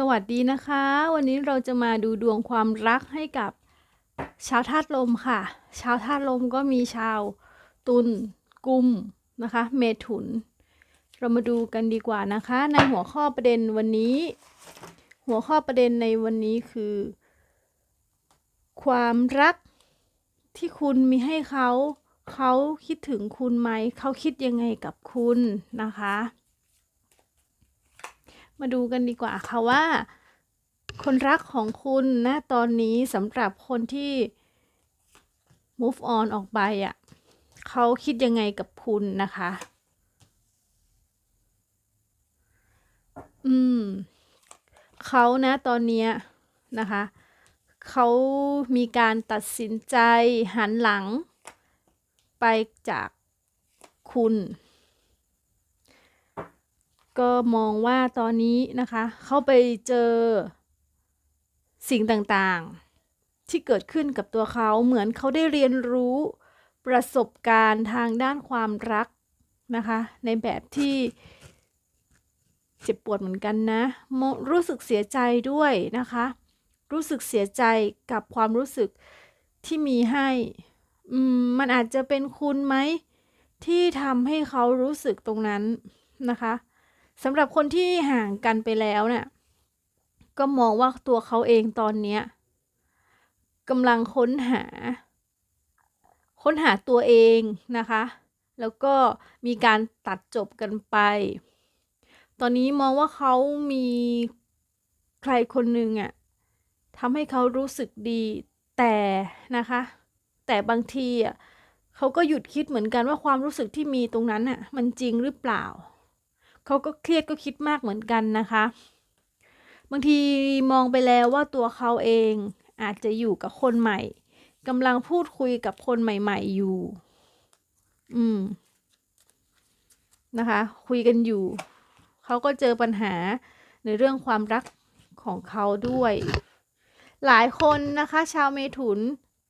สวัสดีนะคะ วันนี้เราจะมาดูดวงความรักให้กับชาวธาตุลมค่ะ ชาวธาตุลมก็มีชาวตุลกุมนะคะ เมถุน เรามาดูกันดีกว่านะคะ ในหัวข้อประเด็นวันนี้ หัวข้อประเด็นในวันนี้คือ ความรักที่คุณมีให้เขา เขาคิดถึงคุณไหม เขาคิดยังไงกับคุณนะคะ มาดูกันดีกว่าค่ะว่า คนรักของคุณนะตอนนี้สำหรับคนที่ move on ออกไปอะ่ะเขาคิดยังไงกับคุณนะคะ อืม เขานะตอนนี้นะคะ เขามีการตัดสินใจหันหลังไปจากคุณ ก็มองว่าตอนนี้นะคะ เขาไปเจอ สิ่งต่างๆ ที่เกิดขึ้นกับตัวเขาเหมือนเขาได้เรียนรู้ประสบการณ์ทางด้านความรักนะคะ ในแบบที่เจ็บปวดเหมือนกันนะ รู้สึกเสียใจด้วยนะคะ รู้สึกเสียใจกับความรู้สึกที่มีให้มมันอาจจะเป็นคุณไหมที่ทำให้เขารู้สึกตรงนั้นนะคะ สำหรับคนที่ห่างกันไปแล้วเนี่ยก็มองว่าตัวเขาเองตอนเนี้ยกำลังค้นหา ค้นหาตัวเองนะคะ แล้วก็มีการตัดจบกันไป ตอนนี้มองว่าเขามีใครคนหนึ่งอะทำให้เขารู้สึกดีแต่นะคะ แต่บางทีอะเขาก็หยุดคิดเหมือนกันว่าความรู้สึกที่มีตรงนั้นอะ มันจริงหรือเปล่า เขาก็เครียดก็คิดมากเหมือนกันนะคะ บางทีมองไปแล้วว่าตัวเขาเองอาจจะอยู่กับคนใหม่กำลังพูดคุยกับคนใหม่ ๆ อยู่ อืม นะคะ คุยกันอยู่ เขาก็เจอปัญหาในเรื่องความรักของเขาด้วย หลายคนนะคะ ชาวเมถุน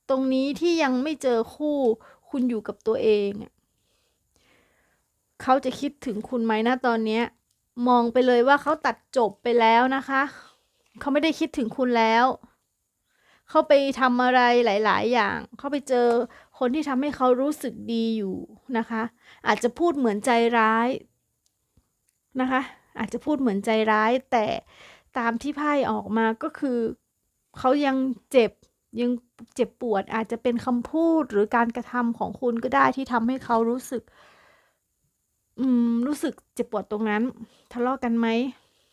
ตรงนี้ที่ยังไม่เจอคู่ คุณอยู่กับตัวเอง เขาจะคิดถึงคุณไหมนะตอนนี้มองไปเลยว่าเขาตัดจบไปแล้วนะคะ เขาไม่ได้คิดถึงคุณแล้ว เขาไปทำอะไรหลาย ๆ อย่าง เขาไปเจอคนที่ทำให้เขารู้สึกดีอยู่นะคะ อาจจะพูดเหมือนใจร้ายนะคะ อาจจะพูดเหมือนใจร้าย แต่ตามที่ไพ่ออกมาก็คือเขายังเจ็บยังเจ็บปวดอาจจะเป็นคำพูดหรือการกระทำของคุณก็ได้ที่ทำให้เขารู้สึก อืม รู้สึกเจ็บปวดตรงนั้น ทะเลาะกันไหม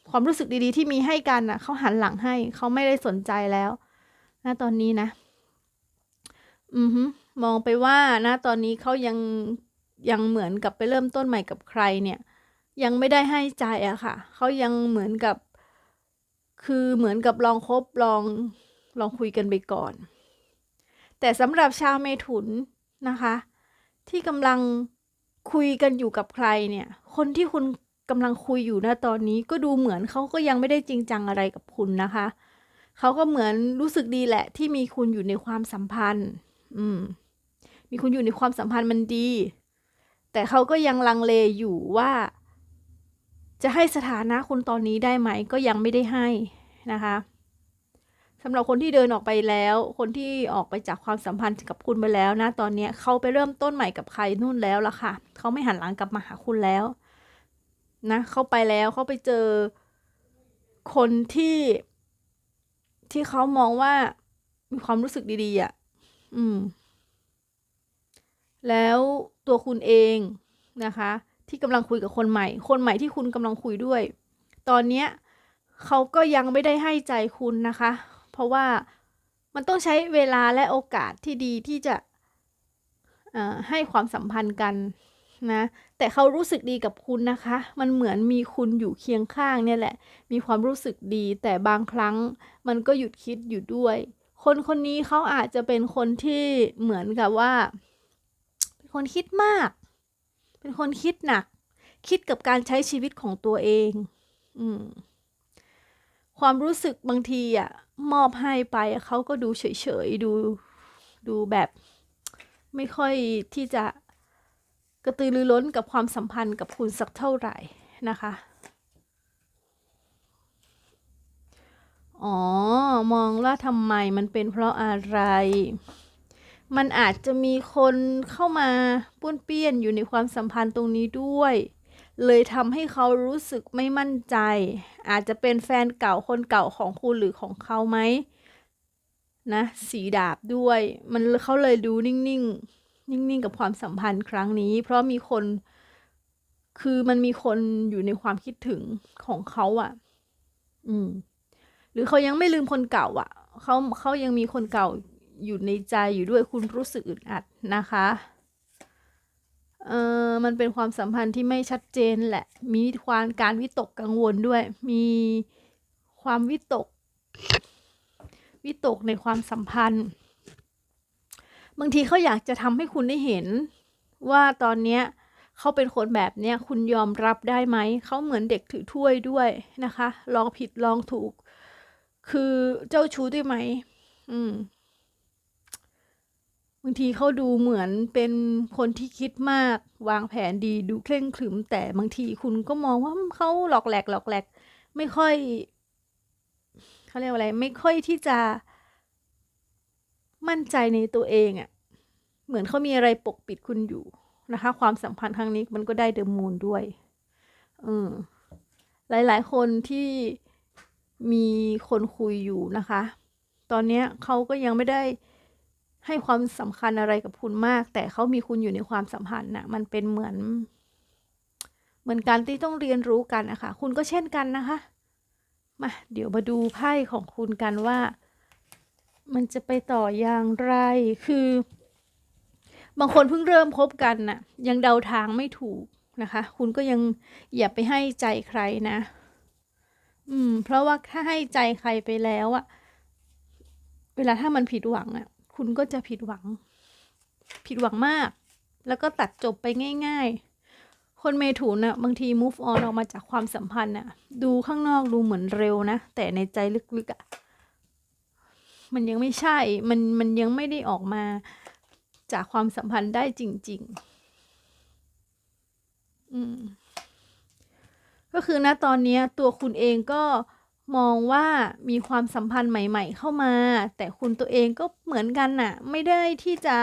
ความรู้สึกดีๆ ที่มีให้กันอะ เขาหันหลังให้ เขาไม่ได้สนใจแล้วนะตอนนี้นะ อือฮึมองไปว่านะตอนนี้เขายังยังเหมือนกับไปเริ่มต้นใหม่กับใครเนี่ย ยังไม่ได้ให้ใจอะค่ะ เขายังเหมือนกับ คือเหมือนกับลองคบลองลองคุยกันไปก่อน แต่สำหรับชาวเมถุนนะคะ ที่กำลัง คุยกันอยู่กับใครเนี่ย คนที่คุณกำลังคุยอยู่นะตอนนี้ก็ดูเหมือนเขาก็ยังไม่ได้จริงจังอะไรกับคุณนะคะ เขาก็เหมือนรู้สึกดีแหละ ที่มีคุณอยู่ในความสัมพันธ์ อืม มีคุณอยู่ในความสัมพันธ์มันดี แต่เขาก็ยังลังเลอยู่ว่า จะให้สถานะคุณตอนนี้ได้ไหม ก็ยังไม่ได้ให้นะคะ สำหรับคนที่เดินออกไปแล้ว คนที่ออกไปจากความสัมพันธ์กับคุณไปแล้วนะ ตอนนี้เขาไปเริ่มต้นใหม่กับใครนู่นแล้วล่ะค่ะเขาไม่หันหลังกลับมาหาคุณแล้วนะเขาไปแล้วเขาไปเจอคนที่ที่เขามองว่ามีความรู้สึกดีๆอะ่ะ อืม แล้วตัวคุณเองนะคะ ที่กำลังคุยกับคนใหม่ คนใหม่ที่คุณกำลังคุยด้วย ตอนเนี้ยเขาก็ยังไม่ได้ให้ใจคุณนะคะ เพราะว่ามันต้องใช้เวลาและโอกาสที่ดีที่จะให้ความสัมพันธ์กันนะแต่เขารู้สึกดีกับคุณนะคะ มันเหมือนมีคุณอยู่เคียงข้างเนี่ยแหละ มีความรู้สึกดี แต่บางครั้งมันก็หยุดคิดอยู่ด้วย คนคนนี้เขาอาจจะเป็นคนที่เหมือนกับว่า เป็นคนคิดมาก เป็นคนคิดหนัก คิดกับการใช้ชีวิตของตัวเอง อืมความรู้สึกบางทีอะ มอบให้ไปเขาก็ดูเฉยๆดูดูแบบไม่ค่อยที่จะกระตือรือร้นกับความสัมพันธ์กับคุณสักเท่าไหร่นะคะ อ๋อ มองว่าทำไมมันเป็นเพราะอะไร มันอาจจะมีคนเข้ามาป้วนเปี้ยนอยู่ในความสัมพันธ์ตรงนี้ด้วย เลยทำให้เขารู้สึกไม่มั่นใจ อาจจะเป็นแฟนเก่าคนเก่าของคุณหรือของเขาไหมนะ สีดาบด้วย มันเขาเลยดูนิ่งๆ นิ่งๆ กับความสัมพันธ์ครั้งนี้ เพราะมีคน คือมันมีคนอยู่ในความคิดถึงของเขาอะ่ะ อืม หรือเขายังไม่ลืมคนเก่าอะ่ะ เขาเขายังมีคนเก่าอยู่ในใจอยู่ด้วยคุณรู้สึกอึดอัดนะคะ เออมันเป็นความสัมพันธ์ที่ไม่ชัดเจนแหละ มีความการวิตกกังวลด้วย มีความวิตก วิตกในความสัมพันธ์ บางทีเขาอยากจะทำให้คุณได้เห็น ว่าตอนเนี้ยเขาเป็นคนแบบเนี้ยคุณยอมรับได้ไหม เขาเหมือนเด็กถือถ้วยด้วยนะคะ ลองผิดลองถูก คือเจ้าชู้ได้ไหม อืม บางทีเขาดูเหมือนเป็นคนที่คิดมากวางแผนดีดูเคร่งขรึม แต่บางทีคุณก็มองว่าเขาหลอกแหลกหลอกแหลก ไม่ค่อยเขาเรียกว่าอะไร ไม่ค่อยที่จะ มั่นใจในตัวเองอะ่ะ เหมือนเขามีอะไรปกปิดคุณอยู่นะคะ ความสัมพันธ์ครั้งนี้มันก็ได้เดอะมูนด้วยเออหลาย ๆ คนที่มีคนคุยอยู่นะคะ ตอนนี้เขาก็ยังไม่ได้ ให้ความสำคัญอะไรกับคุณมาก แต่เขามีคุณอยู่ในความสัมพันธ์นะ่ะมันเป็นเหมือน เหมือนการที่ต้องเรียนรู้กันนะคะคุณก็เช่นกันนะคะมาเดี๋ยวมาดูไพ่ของคุณกันว่า มันจะไปต่ออย่างไรคือ บางคนเพิ่งเริ่มคบกันน่ะ ยังเดาทางไม่ถูกนะคะ คุณก็ยังอย่าไปให้ใจใครนะ อืม เพราะว่าถ้าให้ใจใครไปแล้วอะเวลาถ้ามันผิดหวังอะ คุณก็จะผิดหวัง ผิดหวังมาก แล้วก็ตัดจบไปง่าย ๆ คนเมถุนอะบางที move on ออกมาจากความสัมพันธ์อะดูข้างนอกดูเหมือนเร็วนะ แต่ในใจลึกๆอะมันยังไม่ใช่ มันมันยังไม่ได้ออกมาจากความสัมพันธ์ได้จริง ๆ อืมก็คือณตอนนี้ตัวคุณเองก็ มองว่ามีความสัมพันธ์ใหม่ ๆ เข้ามา แต่คุณตัวเองก็เหมือนกันน่ะ ไม่ได้ที่จะ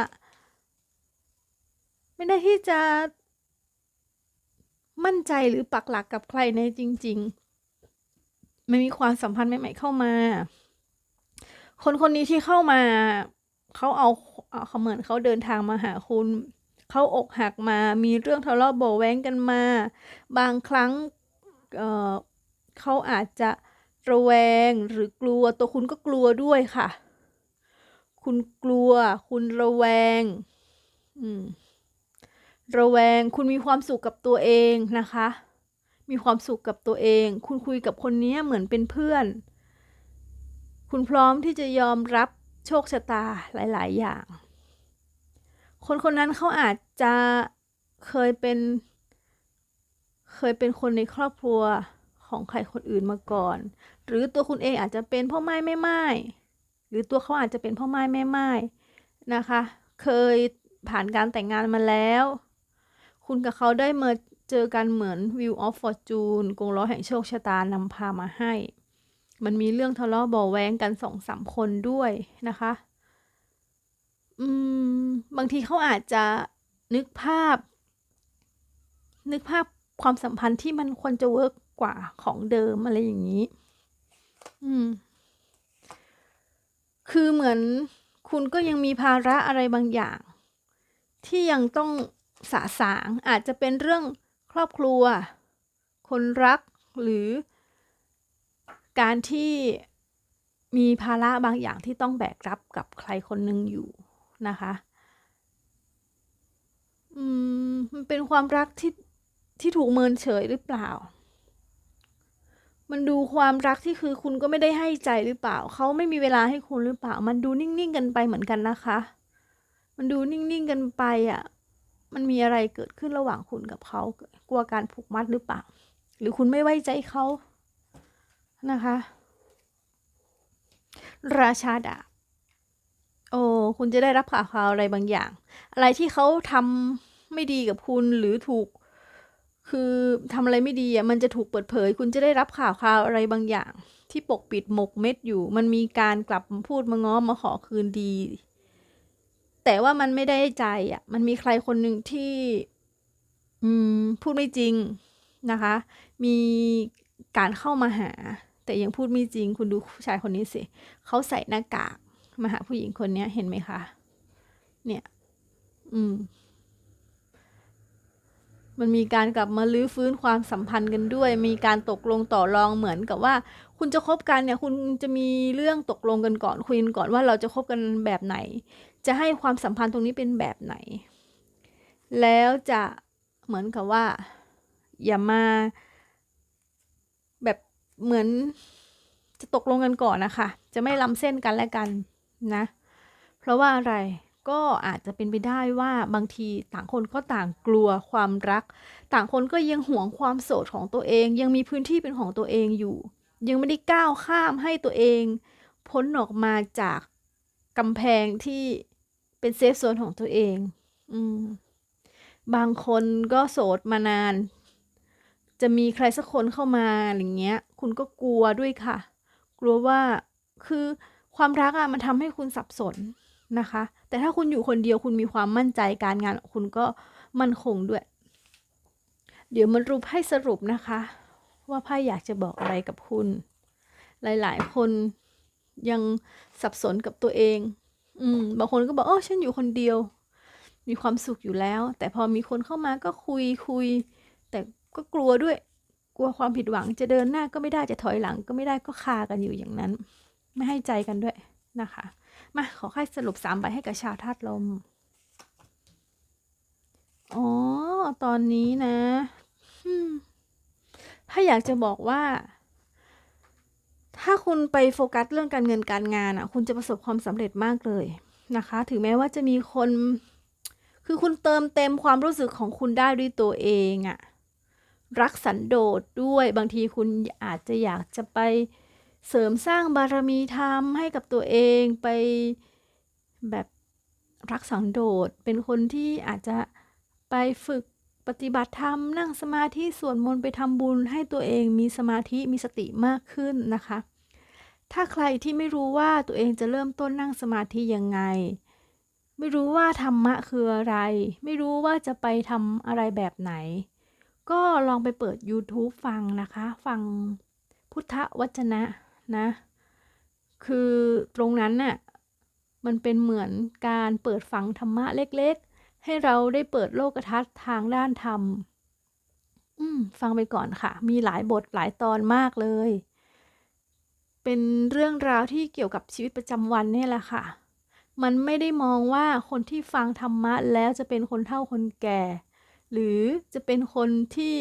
ไม่ได้ที่จะมั่นใจหรือปักหลักกับใครในจริงๆไม่มีความสัมพันธ์ใหม่ ๆ เข้ามา คนคนนี้ที่เข้ามา เขาเอาเขาเหมือนเขาเดินทางมาหาคุณเขาอกหักมา มีเรื่องทะเลาะเบาแว้งกันมา บางครั้งเเขาอาจจะ ระแวงหรือกลัวตัวคุณก็กลัวด้วยค่ะ คุณกลัว คุณระแวง อืม ระแวง คุณมีความสุขกับตัวเองนะคะ มีความสุขกับตัวเอง คุณคุยกับคนนี้เหมือนเป็นเพื่อน คุณพร้อมที่จะยอมรับโชคชะตาหลาย ๆ อย่าง คนคนนั้นเขาอาจจะเคยเป็น เคยเป็นคนในครอบครัว ของใครคนอื่นมาก่อน หรือตัวคุณเองอาจจะเป็นพ่อไม้แม่ไม้หรือตัวเขาอาจจะเป็นพ่อไม้แม่ไม้นะคะ เคยผ่านการแต่งงานมาแล้ว คุณกับเขาได้มาเจอกันเหมือน View of Fortune กงล้อแห่งโชคชะตานำพามาให้ มันมีเรื่องทะเลาะเบาแวงกันสองสามคนด้วยนะคะ อืม บางทีเขาอาจจะนึกภาพ นึกภาพความสัมพันธ์ที่มันควรจะเวิร์ก กว่าของเดิมอะไรอย่างนี้ อืม คือเหมือนคุณก็ยังมีภาระอะไรบางอย่าง ที่ยังต้องสาสางอาจจะเป็นเรื่องครอบครัว คนรักหรือ การที่มีภาระบางอย่างที่ต้องแบกรับกับใครคนหนึ่งอยู่นะคะ อืม มันเป็นความรักที่ที่ถูกเมินเฉยหรือเปล่า มันดูความรักที่คือคุณก็ไม่ได้ให้ใจหรือเปล่า เขาไม่มีเวลาให้คุณหรือเปล่า มันดูนิ่งๆกันไปเหมือนกันนะคะ มันดูนิ่งๆกันไปอะ่ะ มันมีอะไรเกิดขึ้นระหว่างคุณกับเขา กลัวการผูกมัดหรือเปล่า หรือคุณไม่ไว้ใจเขานะคะ ราชาดาบโอ้คุณจะได้รับข่าวข่าวอะไรบางอย่าง อะไรที่เขาทำไม่ดีกับคุณหรือถูก คือทำอะไรไม่ดีอะมันจะถูกเปิดเผย คุณจะได้รับข่าวคราวอะไรบางอย่าง ที่ปกปิดหมกเม็ดอยู่ มันมีการกลับพูดมาง้อมาขอคืนดี แต่ว่ามันไม่ได้ใจอะ มันมีใครคนหนึ่งที่ อืม พูดไม่จริงนะคะ มีการเข้ามาหา แต่ยังพูดไม่จริง คุณดูผู้ชายคนนี้สิเขาใส่หน้ากากมาหาผู้หญิงคนนี้เห็นไหมคะ เนี่ย อืม มันมีการกลับมาลื้อฟื้นความสัมพันธ์กันด้วย มีการตกลงต่อรองเหมือนกับว่า คุณจะคบกันเนี่ยคุณจะมีเรื่องตกลงกันก่อนคุยกันก่อนว่าเราจะคบกันแบบไหน จะให้ความสัมพันธ์ตรงนี้เป็นแบบไหน แล้วจะเหมือนกับว่า อย่ามาแบบเหมือนจะตกลงกันก่อนนะคะ จะไม่ล้ำเส้นกันและกันนะ เพราะว่าอะไร ก็อาจจะเป็นไปได้ว่าบางทีต่างคนก็ต่างกลัวความรัก ต่างคนก็ยังหวงความโสดของตัวเอง ยังมีพื้นที่เป็นของตัวเองอยู่ ยังไม่ได้ก้าวข้ามให้ตัวเอง พ้นออกมาจากกำแพงที่เป็นเซฟโซนของตัวเอง อืมบางคนก็โสดมานาน จะมีใครสักคนเข้ามาอย่างเงี้ย คุณก็กลัวด้วยค่ะ กลัวว่าคือความรักอะมันทำให้คุณสับสน นะคะ แต่ถ้าคุณอยู่คนเดียวคุณมีความมั่นใจการงานคุณก็มั่นคงด้วย เดี๋ยวมันรูปให้สรุปนะคะ ว่าไพ่อยากจะบอกอะไรกับคุณ หลาย ๆ คนยังสับสนกับตัวเอง อืมบางคนก็บอกเออฉันอยู่คนเดียว มีความสุขอยู่แล้ว แต่พอมีคนเข้ามาก็คุยคุย แต่ก็กลัวด้วย กลัวความผิดหวังจะเดินหน้าก็ไม่ได้จะถอยหลังก็ไม่ได้ก็คากันอยู่อย่างนั้น ไม่ให้ใจกันด้วยนะคะ มาขอค่สรุปสามใบให้กับชาวธาตุลม อ๋อ ตอนนี้นะถ้าอยากจะบอกว่า ถ้าคุณไปโฟกัสเรื่องการเงินการงานอะ คุณจะประสบความสำเร็จมากเลยนะคะ ถึงแม้ว่าจะมีคน คือคุณเติมเต็มความรู้สึกของคุณได้ด้วยตัวเองอะ รักสันโดษด้วย บางทีคุณอาจจะอยากจะไป เสริมสร้างบารมีธรรมให้กับตัวเองไปแบบรักสังโดษเป็นคนที่อาจจะไปฝึกปฏิบัติธรรมนั่งสมาธิสวดมนต์ไปทำบุญให้ตัวเองมีสมาธิมีสติมากขึ้นนะคะ ถ้าใครที่ไม่รู้ว่าตัวเองจะเริ่มต้นนั่งสมาธิยังไง ไม่รู้ว่าธรรมะคืออะไร ไม่รู้ว่าจะไปทำอะไรแบบไหน ก็ลองไปเปิด YouTube ฟังนะคะ ฟังพุทธวจนะ นะ คือตรงนั้นน่ะมันเป็นเหมือนการเปิดฟังธรรมะเล็กๆ ให้เราได้เปิดโลกทัศน์ทางด้านธรรมอืมฟังไปก่อนค่ะ มีหลายบทหลายตอนมากเลย เป็นเรื่องราวที่เกี่ยวกับชีวิตประจำวันนี่แหละค่ะ มันไม่ได้มองว่าคนที่ฟังธรรมะแล้วจะเป็นคนเฒ่าคนแก่ หรือจะเป็นคนที่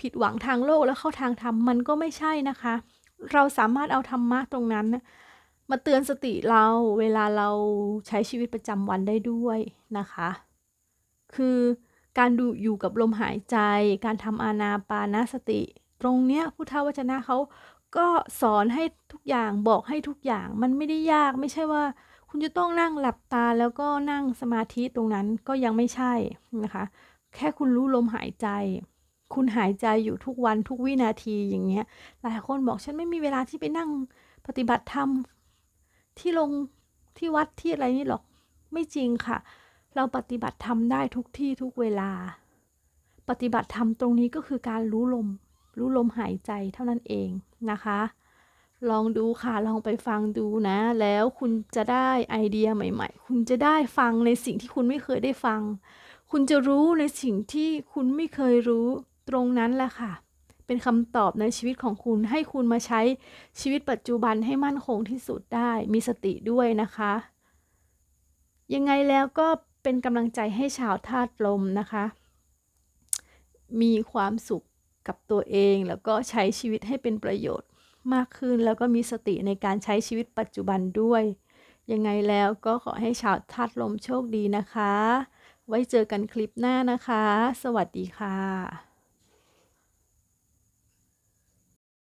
ผิดหวังทางโลกแล้วเข้าทางธรรมมันก็ไม่ใช่นะคะ เราสามารถเอาธรรมะตรงนั้นมาเตือนสติเราเวลาเราใช้ชีวิตประจำวันได้ด้วยนะคะ คือการดูอยู่กับลมหายใจ การทำอานาปานาสติ ตรงเนี้ยพุทธวจนะเขาก็สอนให้ทุกอย่างบอกให้ทุกอย่างมันไม่ได้ยากไม่ใช่ว่า คุณจะต้องนั่งหลับตาแล้วก็นั่งสมาธิตรงนั้นก็ยังไม่ใช่นะคะ แค่คุณรู้ลมหายใจ คุณหายใจอยู่ทุกวันทุกวินาทีอย่างเงี้ย หลายคนบอกฉันไม่มีเวลาที่ไปนั่งปฏิบัติธรรมที่ลงที่วัดที่อะไรนี่หรอกไม่จริงค่ะ เราปฏิบัติธรรมได้ทุกที่ทุกเวลา ปฏิบัติธรรมตรงนี้ก็คือการรู้ลม รู้ลมหายใจเท่านั้นเองนะคะ ลองดูค่ะ ลองไปฟังดูนะ แล้วคุณจะได้ไอเดียใหม่ ๆ คุณจะได้ฟังในสิ่งที่คุณไม่เคยได้ฟัง คุณจะรู้ในสิ่งที่คุณไม่เคยรู้ ตรงนั้นแหละค่ะ เป็นคำตอบในชีวิตของคุณให้คุณมาใช้ชีวิตปัจจุบันให้มั่นคงที่สุดได้ มีสติด้วยนะคะ ยังไงแล้วก็เป็นกำลังใจให้ชาวธาตุลมนะคะ มีความสุขกับตัวเองแล้วก็ใช้ชีวิตให้เป็นประโยชน์มากขึ้นแล้วก็มีสติในการใช้ชีวิตปัจจุบันด้วย ยังไงแล้วก็ขอให้ชาวธาตุลมโชคดีนะคะ ไว้เจอกันคลิปหน้านะคะ สวัสดีค่ะ